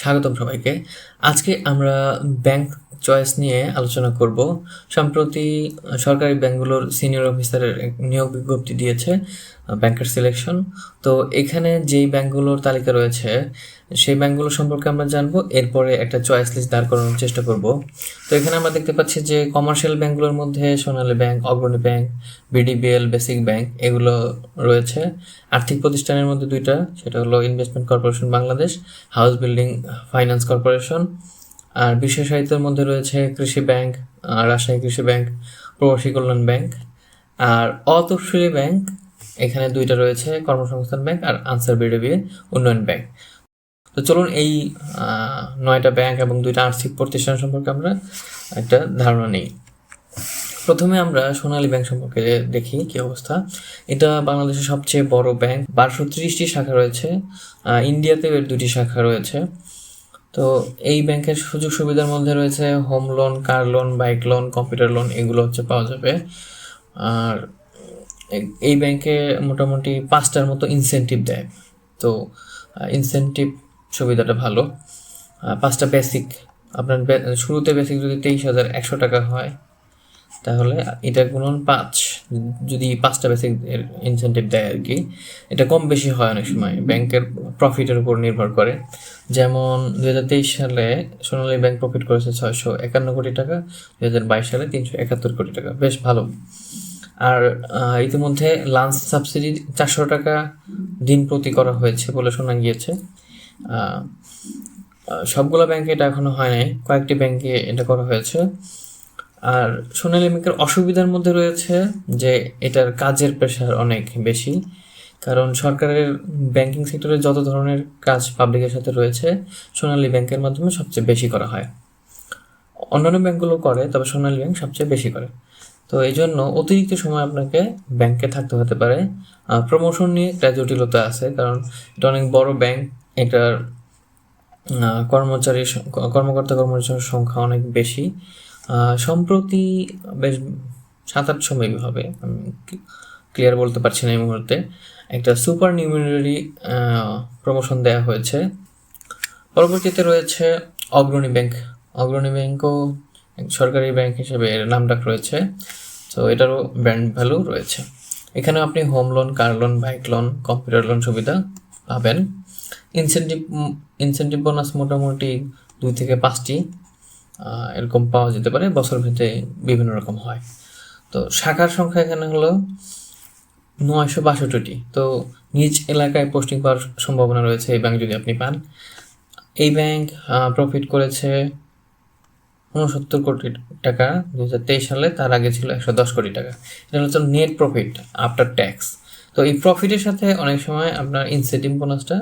স্বাগতম সবাইকে। আজকে আমরা ব্যাংক চয়েস নিয়ে আলোচনা করব। সম্প্রতি সরকারি ব্যাংকগুলোর সিনিয়র অফিসারের নিয়োগ বিজ্ঞপ্তি দিয়েছে। ব্যাংকের সিলেকশন তো এখানে যেই ব্যাংকগুলোর তালিকা রয়েছে, সেই ব্যাংকগুলো সম্পর্কে আমরা জানব, এরপরে একটা চয়েস লিস্ট দাঁড় করানোর চেষ্টা করব। তো এখানে আমরা দেখতে পাচ্ছি যে কমার্শিয়াল ব্যাংকগুলোর মধ্যে Sonali bank, Agrani bank BDBL basic bank এগুলো রয়েছে। আর্থিক প্রতিষ্ঠানের মধ্যে দুইটা, সেটা হলো investment corporation Bangladesh house building finance corporation আর বিশেষ সাহিত্যের মধ্যে রয়েছে কৃষি ব্যাংক রাজশাহী কৃষি ব্যাংক, প্রবাসী কল্যাণ ব্যাংক, আর অতফসিলি ব্যাংক এখানে দুইটা রয়েছে কর্মসংস্থান ব্যাংক আর আনসার বিডিবি উন্নয়ন ব্যাংক। তো চলুন এই নয়টা ব্যাংক এবং দুইটা আর্থিক প্রতিষ্ঠান সম্পর্কে আমরা একটা ধারণা নিই। প্রথমে আমরা সোনালী ব্যাংক সম্পর্কে দেখি কি অবস্থা। এটা বাংলাদেশের সবচেয়ে বড় ব্যাংক বারোশো ত্রিশটি শাখা রয়েছে আহ, ইন্ডিয়াতেও এর দুটি শাখা রয়েছে। তো এই ব্যাংকের সুযোগ সুবিধার মধ্যে রয়েছে home loan car loan bike loan computer loan এগুলো হচ্ছে পাওয়া যাবে। আর এই ব্যাংকে মোটামুটি পাঁচটার মতো ইনসেনটিভ দেয়। তো ইনসেনটিভ সুবিধাটা ভালো। পাঁচটা বেসিক আপনার শুরুতে বেসিক যদি তেইশ হাজার একশো টাকা হয়, তাহলে এটা গুণন পাঁচ। যদি পাঁচটা বেসিক ইনসেন্টিভ দেয় আর কি, এটা কম বেশি হয় অনেক সময় ব্যাংকের প্রফিটের উপর নির্ভর করে। যেমন দু হাজার তেইশ সালে সোনালী ব্যাংক প্রফিট করেছে ছয়শো একান্ন কোটি টাকা দু হাজার বাইশ সালে তিনশো একাত্তর কোটি টাকা। বেশ ভালো। আর ইতিমধ্যে লাঞ্চ সাবসিডি চারশো টাকা দিন প্রতি করা হয়েছে বলে শোনা গিয়েছে। সবগুলো ব্যাংকে এটা এখনও হয় নাই। কয়েকটি ব্যাংকে এটা করা হয়েছে। আর সোনালী ব্যাংকের অসুবিধার মধ্যে রয়েছে যে এটার কাজের প্রেশার অনেক বেশি। কারণ সরকারের ব্যাংকিং সেক্টরে যত ধরনের কাজ পাবলিকের সাথে রয়েছে, সোনালী ব্যাংকের মাধ্যমে সবচেয়ে বেশি করা হয়। অন্যান্য ব্যাংকগুলো করে, তবে সোনালী ব্যাংক সবচেয়ে বেশি করে। তো এই জন্য অতিরিক্ত সময় আপনাকে ব্যাংকে থাকতে হতে পারে। প্রমোশন নিয়ে একটা জটিলতা আছে, কারণ এটা অনেক বড় ব্যাংক এটার কর্মচারী কর্মকর্তা কর্মচারীর সংখ্যা অনেক বেশি। সম্প্রতি বেশ সাত আটশো মেবি হবে, আমি ক্লিয়ার বলতে পারছি না এই মুহূর্তে। একটা সুপার নিউমিনারি প্রমোশন দেওয়া হয়েছে। পরবর্তীতে রয়েছে অগ্রণী ব্যাংক অগ্রণী ব্যাংকও সরকারি ব্যাংক হিসেবে এর নামডাক রয়েছে। তো এটারও ব্র্যান্ড ভ্যালু রয়েছে। এখানে আপনি home loan car loan bike loan computer loan সুবিধা পাবেন। ইনসেন্টিভ ইনসেন্টিভ বোনাস মোটামুটি দুই থেকে পাঁচটি এরকম পাওয়া যেতে পারে। বছর ভেদে বিভিন্ন রকম হয়। তো শাখার সংখ্যা এখানে হলো নয়শো বাষট্টিটি। তো নিজ এলাকায় পোস্টিং পাওয়ার সম্ভাবনা রয়েছে এই ব্যাংক যদি আপনি পান। এই ব্যাংক প্রফিট করেছে উনসত্তর কোটি টাকা দু হাজার তেইশ সালে তার আগে ছিল একশো দশ কোটি টাকা। এটা হচ্ছে নেট প্রফিট আফটার ট্যাক্স তো এই প্রফিটের সাথে অনেক সময় আপনার ইনসেন্টিভ বোনাসটা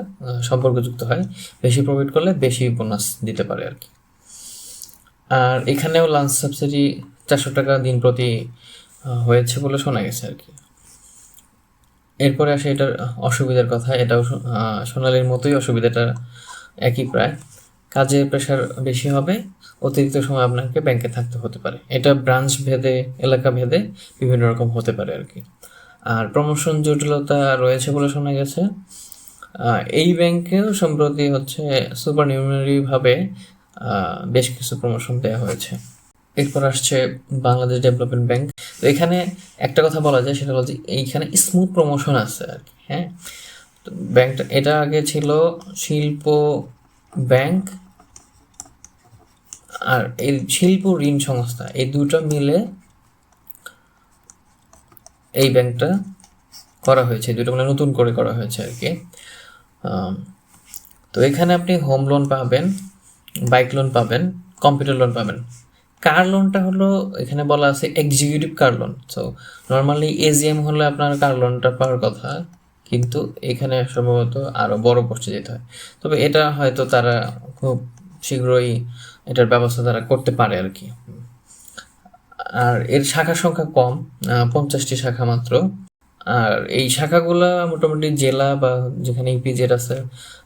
সম্পর্কযুক্ত হয়। বেশি প্রফিট করলে বেশি বোনাস দিতে পারে আর কি। আর এখানেও লাঞ্চ সাবসিডি চারশো টাকা দিন প্রতি হয়েছে বলে শোনা গেছে আর কি। এরপরে আসে এটার অসুবিধার কথা। এটাও সোনালির মতোই অসুবিধাটা একই প্রায়। কাজের প্রেশার বেশি হবে অতিরিক্ত সময় আপনাকে ব্যাংকে থাকতে হতে পারে। এটা ব্রাঞ্চ ভেদে এলাকা ভেদে বিভিন্ন রকম হতে পারে আর কি। আর প্রমোশন জটিলতা রয়েছে বলে শোনা গেছে। এই ব্যাংকেও সম্প্রতি হচ্ছে সুপার নিউমারিভাবে আহ, বেশ কিছু প্রমোশন দেওয়া হয়েছে। এরপর আসছে বাংলাদেশ ডেভেলপমেন্ট ব্যাংক তো এখানে একটা কথা বলা যায় সেটা যে এইখানে স্মুথ প্রমোশন আছে আর কি হ্যাঁ? ব্যাংকটা এটা আগে ছিল শিল্প ব্যাংক আর এই শিল্প ঋণ সংস্থা, এই দুটো মিলে এই ব্যাংকটা করা হয়েছে দুটো মিলে নতুন করে করা হয়েছে আর কি। তো এখানে আপনি হোম লোন পাবেন বাইক লোন পাবেন কম্পিউটার লোন পাবেন। কার লোনটা হলো, এখানে বলা আছে executive car loan so normally AGM হলে আপনার কার লোনটা পাওয়ার কথা। কিন্তু এখানে সম্ভবত আরও বড় পোস্টে যেতে হয়। তবে এটা হয়তো তারা খুব শীঘ্রই এটার ব্যবস্থা তারা করতে পারে আর কি। আর এর শাখা সংখ্যা কম পঞ্চাশটি শাখা মাত্র। আর এই শাখাগুলা মোটামুটি জেলা বা যেখানে ইপিজেড আছে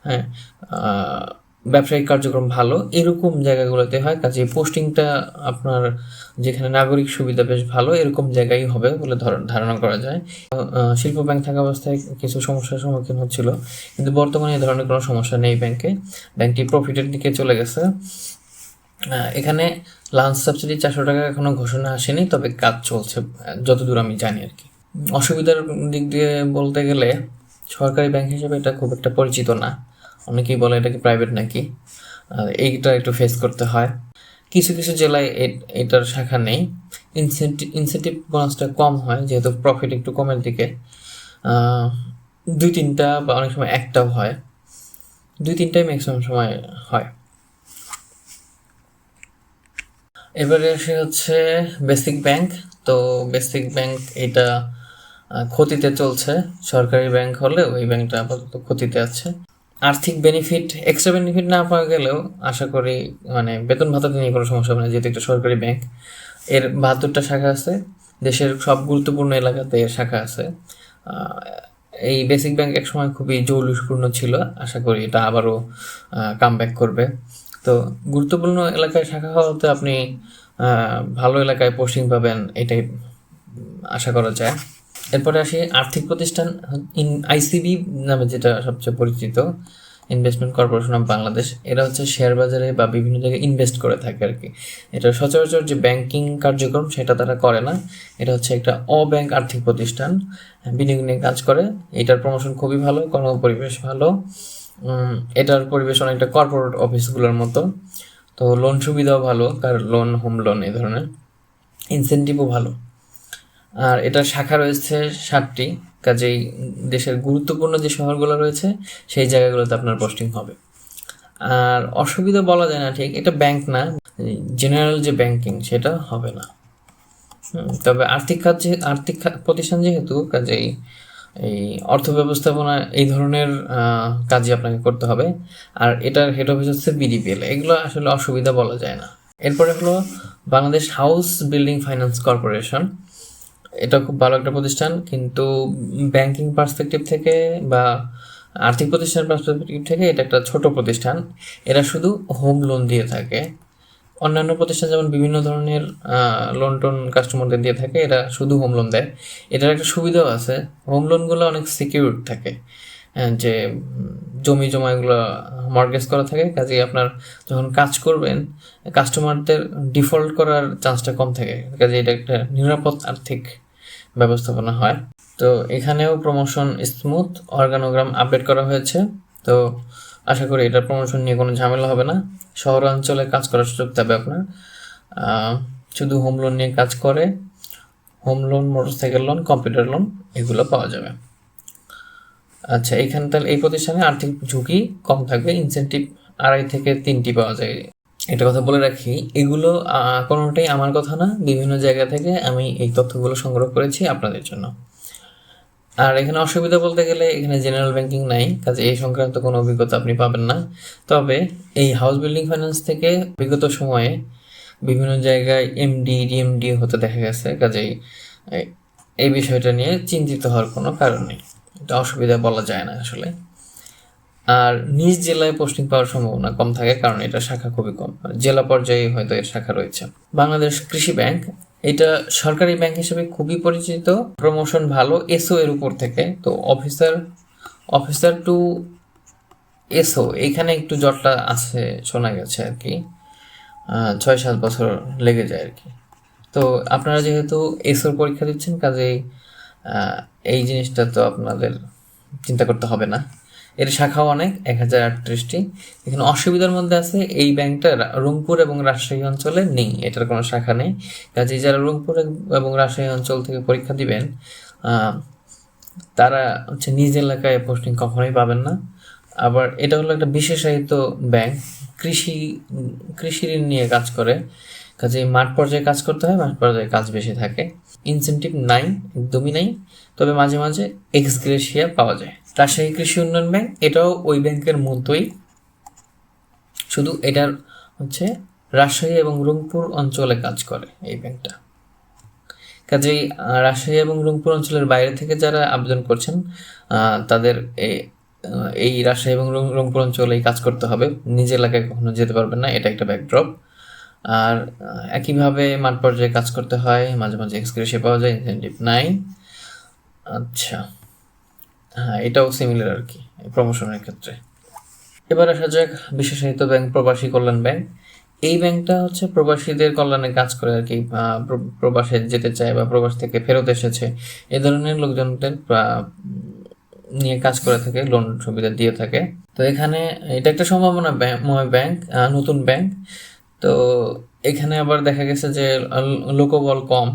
হ্যাঁ ব্যবসায়িক কার্যক্রম ভালো, এরকম জায়গাগুলোতে হয়। কাজে পোস্টিংটা আপনার যেখানে নাগরিক সুবিধা বেশ ভালো, এরকম জায়গায় হবে বলে ধারণা করা যায়। শিল্প ব্যাংক থাকা অবস্থায় কিছু সমস্যার সম্মুখীন হচ্ছিল। কিন্তু বর্তমানে এই ধরনের কোনো সমস্যা নেই ব্যাংকে। ব্যাংকটি প্রফিটের দিকে চলে গেছে। এখানে লাঞ্চ সাবসিডি চারশো টাকা এখনও ঘোষণা আসেনি, তবে কাজ চলছে, যতদূর আমি জানি আর কি। অসুবিধার দিক দিয়ে বলতে গেলে সরকারি ব্যাংক হিসেবে এটা খুব একটা পরিচিত না। অনেকেই বলে, এটা কি প্রাইভেট নাকি? এইটা একটু ফেস করতে হয়। কিছু কিছু জেলায় এটার শাখা নেই। ইনসেন্টিভ ইনসেন্টিভ বোনাসটা কম হয়, যেহেতু প্রফিট একটু কমের দিকে। দুই তিনটা বা অনেক সময় একটাও হয়। দুই তিনটাই ম্যাক্সিমাম সময় হয়। এবারে আসে হচ্ছে বেসিক ব্যাংক তো বেসিক ব্যাংক এটা ক্ষতিতে চলছে। সরকারি ব্যাংক হলে ওই ব্যাংকটা আপাতত ক্ষতিতে আছে। আর্থিক বেনিফিট এক্সট্রা বেনিফিট না পাওয়া গেলেও আশা করি মানে বেতন ভাতাতে নিয়ে কোনো সমস্যা হবে না, যেহেতু একটা সরকারি ব্যাংক এর বাহাত্তরটা শাখা আছে, দেশের সব গুরুত্বপূর্ণ এলাকাতে এর শাখা আছে। এই বেসিক ব্যাংক একসময় খুবই জৌলুসপূর্ণ ছিল, আশা করি এটা আবারও কাম ব্যাক করবে। তো গুরুত্বপূর্ণ এলাকায় শাখা হওয়াতে আপনি ভালো এলাকায় পোস্টিং পাবেন, এটাই আশা করা যায়। এরপরে আসি, আর্থিক প্রতিষ্ঠান, ইন আইসিবি নামে যেটা সবচেয়ে পরিচিত ইনভেস্টমেন্ট কর্পোরেশন অফ বাংলাদেশ এরা হচ্ছে শেয়ার বাজারে বা বিভিন্ন জায়গায় ইনভেস্ট করে থাকে আর কি এটা সচরাচর যে ব্যাংকিং কার্যক্রম সেটা তারা করে না। এটা হচ্ছে একটা অব্যাংক আর্থিক প্রতিষ্ঠান, বিনিয়োগ নিয়ে কাজ করে। এটার প্রমোশন খুবই ভালো কর্ম পরিবেশ ভালো। এটার পরিবেশ অনেকটা কর্পোরেট অফিসগুলোর মতো। তো লোন সুবিধাও ভালো, কার লোন হোম লোন এই ধরনের। ইনসেন্টিভও ভালো। আর এটার শাখা রয়েছে সাতটি, কাজেই দেশের গুরুত্বপূর্ণ যে শহরগুলো রয়েছে, সেই জায়গাগুলোতে আপনার পোস্টিং হবে। আর অসুবিধা বলা যায় না ঠিক, এটা ব্যাংক না জেনারেল যে ব্যাংকিং সেটা হবে না। তবে আর্থিক কাজ আর্থিক প্রতিষ্ঠান যেহেতু, কাজেই এই অর্থ ব্যবস্থাপনা, এই ধরনের কাজই আপনাকে করতে হবে। আর এটার হেড অফিস হচ্ছে বিডিপিএল এগুলো আসলে অসুবিধা বলা যায় না। এরপরে হলো Bangladesh house building finance corporation এটা খুব ভালো একটা প্রতিষ্ঠান, কিন্তু ব্যাংকিং পার্সপেক্টিভ থেকে বা আর্থিক প্রতিষ্ঠান পার্সপেক্টিভ থেকে এটা একটা ছোট প্রতিষ্ঠান। এরা শুধু হোম লোন দিয়ে থাকে। অন্যান্য প্রতিষ্ঠান যেমন বিভিন্ন ধরনের লোন টোন কাস্টমারদের দিয়ে থাকে, এরা শুধু হোম লোন দেয়। এটার একটা সুবিধাও আছে। হোম লোনগুলো অনেক সিকিউর থাকে। যে, জমি জমা এগুলো মর্গেজ করা থাকে, কাজেই আপনার যখন কাজ করবেন কাস্টমারদের ডিফল্ট করার চান্সটা কম থাকে। কাজে এটা একটা নিরাপদ আর্থিক ব্যবস্থাপনা হয়। তো এখানেও প্রমোশন স্মুথ অর্গানোগ্রাম আপডেট করা হয়েছে। তো আশা করি এটার প্রমোশন নিয়ে কোনো ঝামেলা হবে না। শহরাঞ্চলে কাজ করার সুযোগ থাকবে আপনার। শুধু হোম লোন নিয়ে কাজ করে home loan motorcycle loan computer loan এগুলো পাওয়া যাবে। আচ্ছা এখানে তাহলে এই প্রতিষ্ঠানে আর্থিক ঝুঁকি কম থাকবে ইনসেন্টিভ আড়াই থেকে তিনটি পাওয়া যায়। এটা কথা বলে রাখি, এগুলো কোনোটাই আমার কথা না, বিভিন্ন জায়গা থেকে আমি এই তথ্যগুলো সংগ্রহ করেছি আপনাদের জন্য। আর এখানে অসুবিধা বলতে গেলে এখানে জেনারেল ব্যাংকিং নাই, কাজে এই সংক্রান্ত কোনো অভিজ্ঞতা আপনি পাবেন না। তবে এই হাউস বিল্ডিং ফাইন্যান্স থেকে বিগত সময়ে বিভিন্ন জায়গায় এমডি ডিএমডি হতে দেখা গেছে, কাজেই এই বিষয়টা নিয়ে চিন্তিত হওয়ার কোনো কারণ নেই। এটা অসুবিধা বলা যায় না আসলে। আর নিজ জেলায় পোস্টিং পাওয়ার সম্ভাবনা কম থাকে কারণ এটা শাখা খুবই কম। মানে জেলা পর্যায়ে হয়তো এর শাখা রয়েছে। বাংলাদেশ কৃষি ব্যাংক, এটা সরকারি ব্যাংক হিসেবে খুবই পরিচিত। প্রমোশন ভালো এসও এর উপর থেকে। তো অফিসার অফিসার টু এসও এখানে একটু জটটা আছে, শোনা গেছে আর কি। ছয় সাত বছর লেগে যায় আর কি। তো আপনারা যেহেতু এসওর পরীক্ষা দিচ্ছেন, কাজেই এই জিনিসটা তো আপনাদের চিন্তা করতে হবে না। এর শাখাও অনেক, এক হাজার আটত্রিশটি। এখানে অসুবিধার মধ্যে আছে, এই ব্যাংকটা রংপুর এবং রাজশাহী অঞ্চলে নেই, এটার কোনো শাখা নেই। কাজে যারা রংপুর এবং রাজশাহী অঞ্চল থেকে পরীক্ষা দিবেন তারা হচ্ছে নিজ এলাকায় পোস্টিং কখনোই পাবেন না। আবার এটা হলো একটা বিশেষায়িত ব্যাংক, কৃষি কৃষি ঋণ নিয়ে কাজ করে। কাজে মাঠ পর্যায়ে কাজ করতে হয়, মাঠ পর্যায়ে কাজ বেশি থাকে। ইনসেন্টিভ নাই, একদমই নাই। তবে মাঝে মাঝে এক্সগ্রেশিয়া পাওয়া যায়। রাজশাহী কৃষি উন্নয়ন ব্যাংক, এটাও ওই ব্যাংকের মতোই। শুধু এটার হচ্ছে রাজশাহী এবং রংপুর অঞ্চলে কাজ করে এই ব্যাংকটা। কাজেই রাজশাহী এবং রংপুর অঞ্চলের বাইরে থেকে যারা আবেদন করছেন তাদের এই রাজশাহী এবং রংপুর অঞ্চলেই কাজ করতে হবে। নিজের এলাকায় কখনো যেতে পারবেন না, এটা একটা ব্যাকড্রপ আর একইভাবে মাঠ পর্যায়ে কাজ করতে হয়, মাঝে মাঝে এক্সক্রেশে পাওয়া যায় ইনসেন্টিভ নাই আচ্ছা। হ্যাঁ এটাও সিমিলার আর কি প্রমোশনের ক্ষেত্রে। এবার আসা যাক বিশেষায়িত ব্যাংক প্রবাসী কল্যাণ ব্যাংক এই ব্যাংকটা হচ্ছে প্রবাসীদের কল্যাণে কাজ করে আর কি প্রবাসে যেতে চায় বা প্রবাস থেকে ফেরত এসেছে। এ ধরনের লোকজনদের নিয়ে কাজ করে থাকে লোন সুবিধা দিয়ে থাকে। তো এখানে, এটা একটা সম্ভাবনা ব্যাংক নতুন ব্যাংক তো এখানে আবার দেখা গেছে যে লোকবল কম।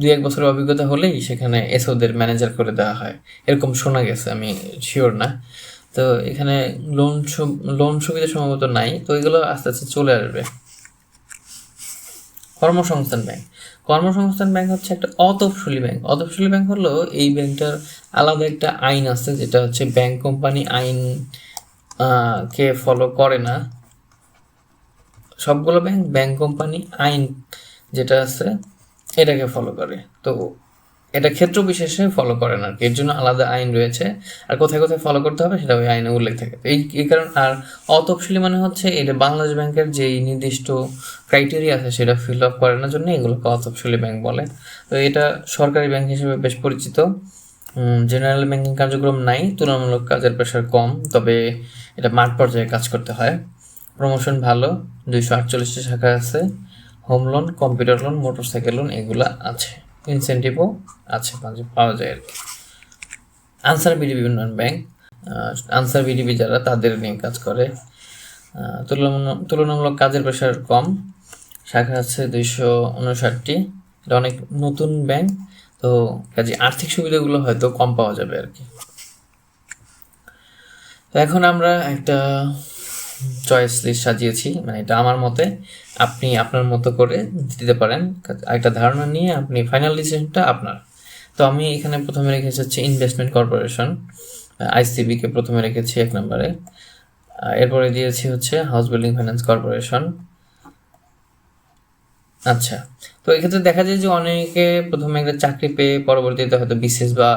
দুই এক বছরের অভিজ্ঞতা হলেই সেখানে এসওদের ম্যানেজার করে দেওয়া হয়। এরকম শোনা গেছে, আমি শিওর না। তো এখানে লোন লোন সুবিধা সম্ভবত নাই, তো এগুলো আস্তে আস্তে চলে আসবে। কর্মসংস্থান ব্যাংক। কর্মসংস্থান ব্যাংক হচ্ছে একটা অতফসলি ব্যাংক। অতফসলি ব্যাংক হলো এই ব্যাংকটার আলাদা একটা আইন আছে, যেটা হচ্ছে ব্যাংক কোম্পানি আইন কে ফলো করে না। সবগুলো ব্যাংক ব্যাংক কোম্পানি আইন যেটা আছে, এটাকে ফলো করে। তো এটা ক্ষেত্র বিশেষে ফলো করে না। এর জন্য আলাদা আইন রয়েছে। আর কোথায় কোথায় ফলো করতে হবে সেটা ওই আইনে উল্লেখ থাকে। এই এই কারণ, আর অতফসিলি মানে হচ্ছে এটা বাংলাদেশ ব্যাংকের যেই নির্দিষ্ট ক্রাইটেরিয়া আছে সেটা ফিল আপ করে না জন্য এগুলোকে অতফসিলি ব্যাংক বলে। তো এটা সরকারি ব্যাংক হিসেবে বেশ পরিচিত। জেনারেল ব্যাংকিং কার্যক্রম নাই। তুলনামূলক কাজের প্রেশার কম। তবে এটা মাঠ পর্যায়ে কাজ করতে হয়। প্রমোশন ভালো, দুইশো আটচল্লিশটি শাখা আছে home loan computer loan motorcycle loan এগুলা আছে। ইনসেন্টিভও আছে, পাওয়া যায় আর কি। আনসার বিডিবি উন্নয়ন ব্যাংক আনসার বিডিবি যারা, তাদের নিয়ে কাজ করে। তুলনামূলক কাজের প্রেশার কম। শাখা আছে দুইশো উনষাটটি। এটা অনেক নতুন ব্যাংক তো কাজে আর্থিক সুবিধাগুলো হয়তো কম পাওয়া যাবে আর কি। তো এখন আমরা একটা চয়েস লিস্ট সাজিয়েছি। মানে এটা আমার মতে আপনি আপনার মতো করে দিতে পারেন। একটা ধারণা নিয়ে আপনি ফাইনাল ডিসিশনটা আপনার। তো আমি এখানে প্রথমে রেখেছি হচ্ছে ইনভেস্টমেন্ট কর্পোরেশন আইসিবিকে প্রথমে রেখেছি এক নম্বরে। এরপরে দিয়েছি হচ্ছে হাউস বিল্ডিং ফাইন্যান্স কর্পোরেশন আচ্ছা। তো এক্ষেত্রে দেখা যায় যে অনেকে প্রথমে একটা চাকরি পেয়ে পরবর্তীতে হয়তো বিসিএস বা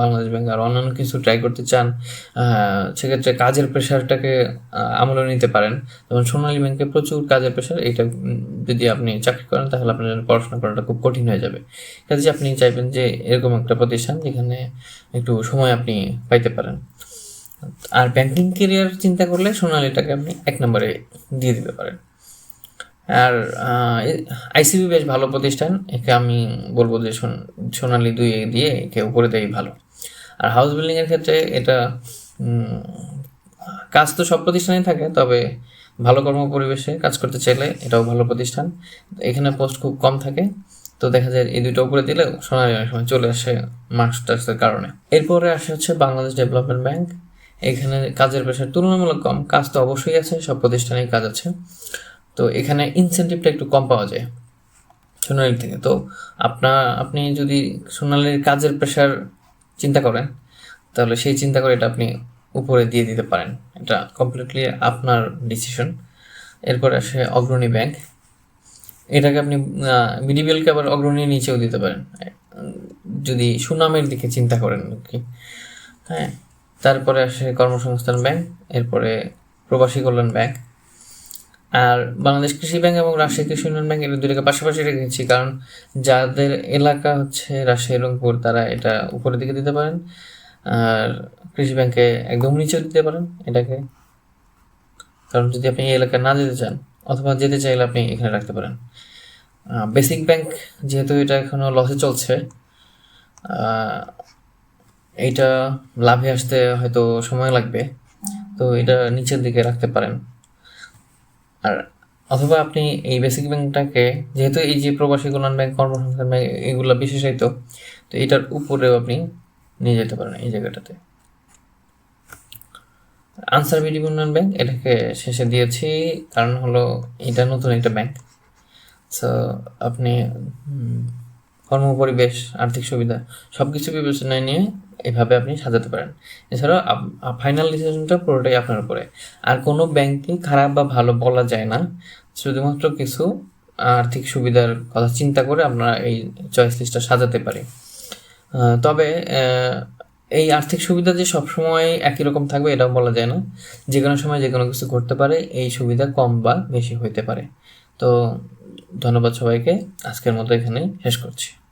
বাংলাদেশ ব্যাংক আর অন্যান্য কিছু ট্রাই করতে চান সেক্ষেত্রে কাজের প্রেশারটাকে আমলে নিতে পারেন। যেমন সোনালী ব্যাংকে প্রচুর কাজের প্রেশার এটা যদি আপনি চাকরি করেন তাহলে আপনার জন্য পড়াশোনা করাটা খুব কঠিন হয়ে যাবে। কাজে আপনি চাইবেন যে এরকম একটা প্রতিষ্ঠান যেখানে একটু সময় আপনি পাইতে পারেন। আর ব্যাংকিং কেরিয়ার চিন্তা করলে সোনালীটাকে আপনি এক নম্বরে দিয়ে দিতে পারেন। আর আইসিবি বেশ ভালো প্রতিষ্ঠান। একে আমি বলব যে সোন- সোনালী দুই দিয়ে একে উপরে দেয় ভালো। আর হাউস বিল্ডিং এর ক্ষেত্রে এটা কাজ তো সব প্রতিষ্ঠানেই থাকে, তবে ভালো কর্ম পরিবেশে কাজ করতে চাইলে এটাও ভালো প্রতিষ্ঠান। এখানে পোস্ট খুব কম থাকে, তো দেখা যায় এই দুটো উপরে দিলেও সোনালী অনেক সময় চলে আসে মাস্টার্সের কারণে। এরপরে আসে হচ্ছে বাংলাদেশ ডেভেলপমেন্ট ব্যাংক এখানে কাজের প্রেশার তুলনামূলক কম, কাজ তো অবশ্যই আছে, সব প্রতিষ্ঠানেই কাজ আছে। তো এখানে ইনসেন্টিভটা একটু কম পাওয়া যায় সোনালির থেকে। তো আপনার আপনি যদি সোনালির কাজের প্রেশার চিন্তা করেন, তাহলে সেই চিন্তা করে এটা আপনি উপরে দিয়ে দিতে পারেন। এটা কমপ্লিটলি আপনার ডিসিশন এরপরে আসে অগ্রণী ব্যাংক এটাকে আপনি বিডিবিএলকে আবার অগ্রণী নিচেও দিতে পারেন। যদি সুনামের দিকে চিন্তা করেন আর কি। হ্যাঁ তারপরে আসে কর্মসংস্থান ব্যাংক এরপরে প্রবাসী কল্যাণ ব্যাংক আর বাংলাদেশ কৃষি ব্যাংক এবং রাজশাহী কৃষি উন্নয়ন ব্যাংক এটা দুটোকে পাশাপাশি রেখেছি কারণ যাদের এলাকা হচ্ছে রাজশাহী, রংপুর, তারা এটা উপরের দিকে দিতে পারেন। আর কৃষি ব্যাংকে একদম নিচে দিতে পারেন এটাকে। কারণ যদি আপনি এই এলাকায় না যেতে চান, অথবা যেতে চাইলে আপনি এখানে রাখতে পারেন। বেসিক ব্যাংক যেহেতু এটা এখনও লসে চলছে এইটা লাভে আসতে হয়তো সময় লাগবে। তো এটা নিচের দিকে রাখতে পারেন। আর অথবা আপনি এই বেসিক ব্যাংকটাকে যেহেতু এই যে প্রবাসী কল্যাণ ব্যাংক কর্মসংস্থান ব্যাংক এগুলো বিশেষায়িত তো এটার উপরেও আপনি নিয়ে যেতে পারেন এই জায়গাটাতে। আনসার বিডি উন্নয়ন ব্যাংক এটাকে শেষে দিয়েছি কারণ হলো এটা নতুন একটা ব্যাংক। সো আপনি উম, কর্মপরিবেশ আর্থিক সুবিধা সব কিছু বিবেচনায় নিয়ে এভাবে আপনি সাজাতে পারেন। এছাড়াও ফাইনাল ডিসিশনটা পুরোটাই আপনার উপরে। আর কোনো ব্যাংকে খারাপ বা ভালো বলা যায় না। শুধুমাত্র কিছু আর্থিক সুবিধার কথা চিন্তা করে আমরা এই চয়েস লিস্টটা সাজাতে পারি। তবে এই আর্থিক সুবিধা যে সবসময় একই রকম থাকবে এটাও বলা যায় না। যে কোনো সময় যে কোনো কিছু ঘটতে পারে, এই সুবিধা কম বা বেশি হইতে পারে। তো, ধন্যবাদ সবাইকে। আজকের মতো এখানে শেষ করছি।